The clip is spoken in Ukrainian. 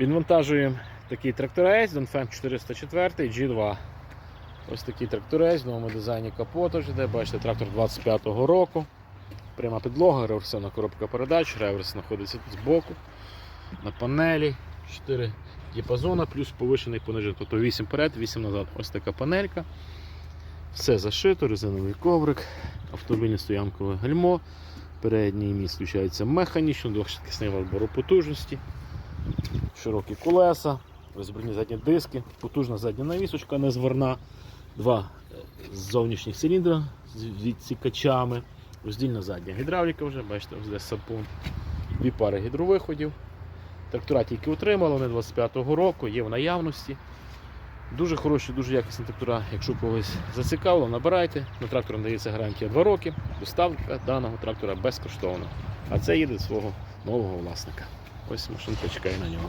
Відвантажуємо такий тракторець Донфен 404 G2. Ось такий тракторець в новому дизайні капоту йде. Бачите, трактор 25-го року. Пряма підлога, реверсивна коробка передач, реверс знаходиться тут збоку. На панелі 4 діапазона, плюс повишений понижений, тобто 8 вперед, 8 назад. Ось така панелька. Все зашито, резиновий коврик, автомобільне стоянкове гальмо. Передній міст включається механічно, двохшвидкісний вибору потужності, широкі колеса, розбірні задні диски, потужна задня навісочка незверна, два е, зовнішніх циліндра з відсікачами, роздільна задня гідравліка вже, бачите, десь сапун, дві пари гідровиходів. Трактора тільки отримали, вони 25-го року, є в наявності. Дуже хороші, дуже якісні трактора. Якщо когось зацікавило, набирайте. На трактор надається гарантія 2 роки. Доставка даного трактора безкоштовна. А це їде до свого нового власника. Ось машинка чекає на нього.